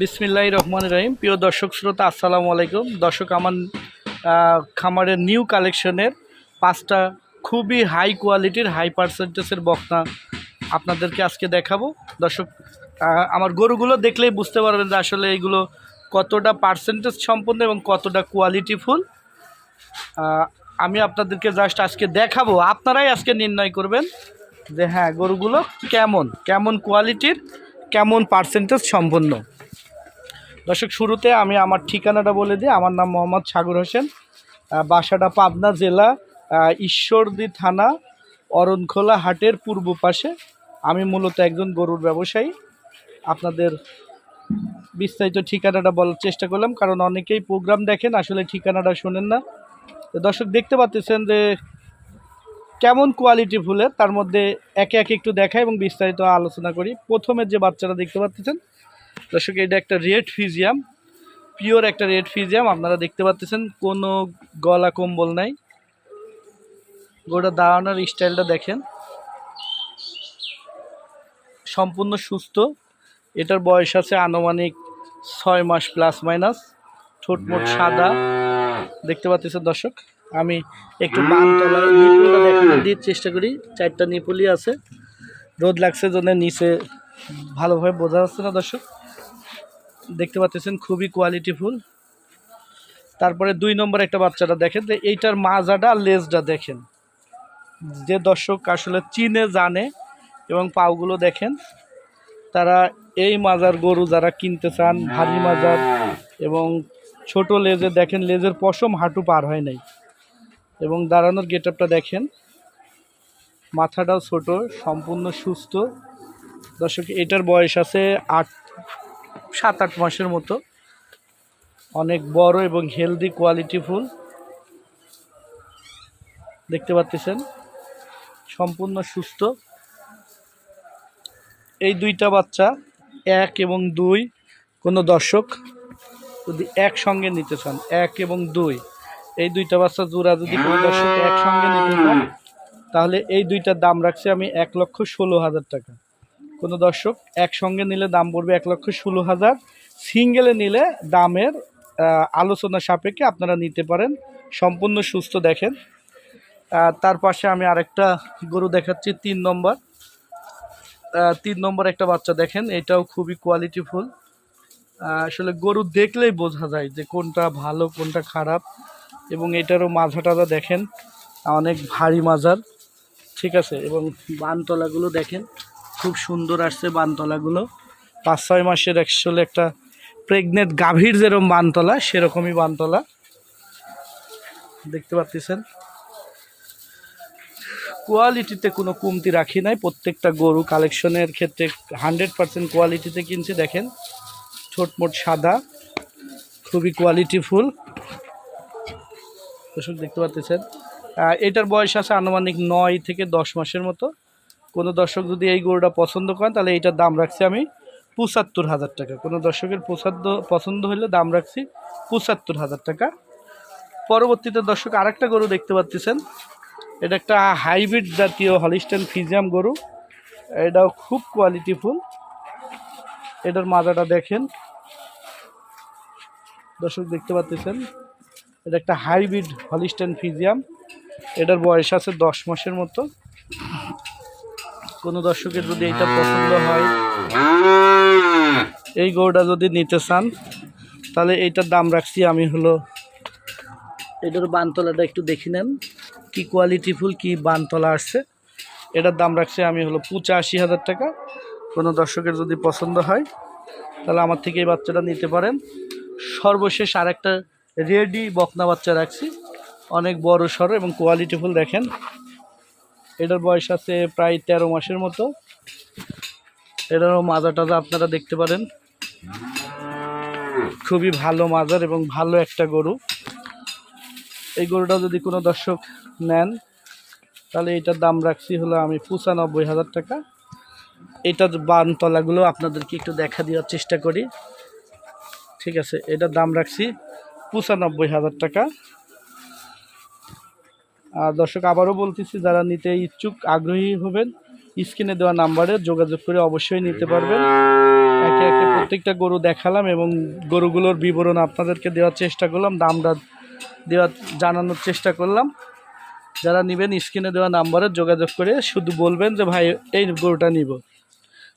বিসমিল্লাহ রহমান রহিম। প্রিয় দর্শক শ্রোতা, আসসালামু আলাইকুম। দর্শক, আমার খামারের নিউ কালেকশনের পাঁচটা খুবই হাই কোয়ালিটির হাই পার্সেন্টেজের বকনা আপনাদেরকে আজকে দেখাবো। দর্শক আমার গরুগুলো দেখলেই বুঝতে পারবেন যে আসলে এইগুলো কতটা পার্সেন্টেজ সম্পন্ন এবং কতটা কোয়ালিটিফুল আমি আপনাদেরকে জাস্ট আজকে দেখাবো। আপনারাই আজকে নির্ণয় করবেন যে হ্যাঁ গরুগুলো কেমন কেমন কোয়ালিটির কেমন পার্সেন্টেজ সম্পন্ন। দর্শক, শুরুতে আমি আমার ঠিকানাটা বলে দিই। আমার নাম মোহাম্মদ সাগর হোসেন। বাসাটা পাবনা জেলা ঈশ্বরদী থানা, অরণখোলা হাটের পূর্ব পাশে। আমি মূলত একজন গরুর ব্যবসায়ী। আপনাদের বিস্তারিত ঠিকানাটা বলার চেষ্টা করলাম, কারণ অনেকেই প্রোগ্রাম দেখেন, আসলে ঠিকানাটা শোনেন না। তো দর্শক, দেখতে পাচ্ছেন যে কেমন কোয়ালিটি ফুলের, তার মধ্যে একে একে একটু দেখা এবং বিস্তারিত আলোচনা করি। প্রথমে যে বাচ্চাটা দেখতে পাচ্ছেন দর্শক, এটা একটা রেড ফিজিয়াম, পিওর একটা রেড ফিজিয়াম। আপনারা দেখতে পাচ্ছেন কোনো গলা কম্বল নাই। গোটা দাঁড়ানোর স্টাইলটা দেখেন। সম্পূর্ণ সুস্থ। এটার বয়স আছে আনুমানিক ছয় মাস প্লাস মাইনাস ঠোঁটমোট সাদা। দেখতে পাচ্ছেন দর্শক, আমি একটু দিয়ে চেষ্টা করি। চারটা নিপুলই আছে। রোদ লাগছে জন্য নিচে ভালোভাবে বোঝা যাচ্ছে না দর্শক। দেখতে পাচ্ছেন, খুবই কোয়ালিটিফুল তারপরে দুই নম্বর একটা বাচ্চাটা দেখেন, যে এইটার মাজাটা আর লেজটা দেখেন। যে দর্শক আসলে চিনে, জানে এবং পাওগুলো দেখেন, তারা এই মাজার গরু যারা কিনতে চান, ভারী মাজার এবং ছোট লেজে দেখেন, লেজের পশম হাঁটু পার হয় নাই। এবং দাঁড়ানোর গেট দেখেন, মাথাটাও ছোট, সম্পূর্ণ সুস্থ। দর্শক, এটার বয়স আছে আট সাত আট মাসের মতো। অনেক বড় এবং হেলদি কোয়ালিটি ফুল। দেখতে পাচ্ছেন? সম্পূর্ণ সুস্থ। এই দুইটা বাচ্চা, এক এবং দুই, কোনো দর্শক যদি একসঙ্গে নিতে চান, এক এবং দুই, এই দুইটা বাচ্চা জোড়া যদি কোনো দর্শক একসঙ্গে নিতে চান, তাহলে এই দুইটার দাম রাখছি আমি এক লক্ষ ষোলো হাজার টাকা। কোনো দর্শক একসঙ্গে নিলে দাম পড়বে এক লক্ষ ষোলো হাজার। সিঙ্গেলে নিলে দামের আলোচনা সাপেক্ষে আপনারা নিতে পারেন। সম্পূর্ণ সুস্থ দেখেন। তার পাশে আমি আরেকটা গরু দেখাচ্ছি, তিন নম্বর। তিন নম্বর একটা বাচ্চা দেখেন, এটাও খুবই কোয়ালিটিফুল আসলে গরু দেখলেই বোঝা যায় যে কোনটা ভালো, কোনটা খারাপ। এবং এটারও মাঝা টাজা দেখেন, অনেক ভারী মাজার ঠিক আছে? এবং বানতলাগুলো দেখেন। খুব সুন্দর আসছে বানতলাগুলো। পাঁচ, ছয় মাসের অ্যাকচুয়ালি একটা প্রেগনেন্ট গাভীর যেরকম বানতলা, সেরকমই বানতলা। দেখতে পাচ্ছেন? কোয়ালিটিতে কোনো কমতি রাখি নাই। প্রত্যেকটা গরু কালেকশনের ক্ষেত্রে হান্ড্রেড পার্সেন্ট কোয়ালিটিতে কিনছি, দেখেন। ছোটমোট সাদা, খুবই কোয়ালিটিফুল দর্শক, দেখতে পাচ্ছেন? এটার বয়স আছে আনুমানিক নয় থেকে দশ মাসের মতো। কোনো দর্শক যদি এই গরুটা পছন্দ করেন, তাহলে এইটার দাম রাখছি আমি পঁচাত্তর হাজার টাকা। কোনো দর্শকের পছন্দ পছন্দ হলে দাম রাখছি পঁচাত্তর হাজার টাকা। পরবর্তীতে দর্শক আরেকটা গরু দেখতে পাচ্ছেন। এটা একটা হাইব্রিড জাতীয় হলিস্টান ফিজিয়াম গরু। এটাও খুব কোয়ালিটিফুল। এটার মাজাটা দেখেন। দর্শক দেখতে পাচ্ছেন, এটা একটা হাইব্রিড হলিস্টান ফিজিয়াম। এটার বয়স আছে দশ মাসের মতো। কোনো দর্শকের যদি এটা পছন্দ হয়, এই গরুটা যদি নিতে চান, তাহলে এইটার দাম রাখছি আমি হলো এটার বানতলাটা একটু দেখে নেন, কি কোয়ালিটি ফুল, কি বানতলা আসছে এটার দাম রাখছি আমি হলো পঁচাশি হাজার টাকা। কোনো দর্শকের যদি পছন্দ হয়, তাহলে আমার থেকে এই বাচ্চাটা নিতে পারেন। সর্বশেষ আরেকটা রেডি বকনা বাচ্চা রাখছি। অনেক বড় সড়ো এবং কোয়ালিটিফুল দেখেন। এটার বয়স আছে প্রায় তেরো মাসের মতো। এটারও মাজা টাজা আপনারা দেখতে পারেন। খুবই ভালো মাজার এবং ভালো একটা গরু। এই গরুটা যদি কোনো দর্শক নেন, তাহলে এটার দাম রাখছি হলো আমি পঁচানব্বই হাজার টাকা। এটার বানতলাগুলো আপনাদেরকে একটু দেখা দেওয়ার চেষ্টা করি। ঠিক আছে, এটার দাম রাখছি পঁচানব্বই হাজার টাকা। আর দর্শক, আবারও বলতেছি, যারা নিতে ইচ্ছুক, আগ্রহী হবেন, স্ক্রিনে দেওয়া নাম্বারে যোগাযোগ করে অবশ্যই নিতে পারবেন। একে একে প্রত্যেকটা গরু দেখালাম এবং গরুগুলোর বিবরণ আপনাদেরকে দেওয়ার চেষ্টা করলাম, দামটা দেওয়ার, জানানোর চেষ্টা করলাম। যারা নেবেন, স্ক্রিনে দেওয়া নাম্বারে যোগাযোগ করে শুধু বলবেন যে, ভাই, এই গরুটা নিব।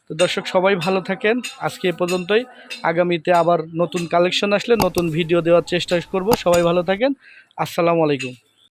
তো দর্শক, সবাই ভালো থাকেন। আজকে এ পর্যন্তই। আগামীতে আবার নতুন কালেকশন আসলে নতুন ভিডিও দেওয়ার চেষ্টা করব। সবাই ভালো থাকেন। আসসালামু আলাইকুম।